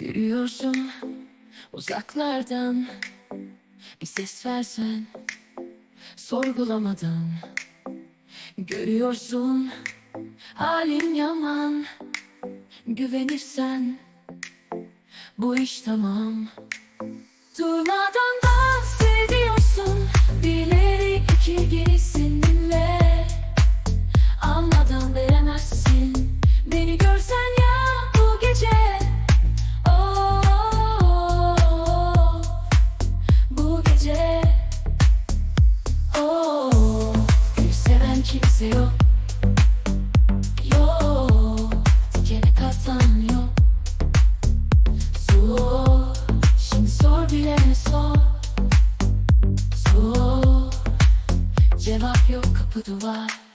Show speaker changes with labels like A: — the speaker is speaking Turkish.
A: Yürüyorsun uzaklardan. Bir ses versen sorgulamadan. Görüyorsun halin yaman. Güvenirsen bu iş tamam. Durmadan cevap yok kapıduvar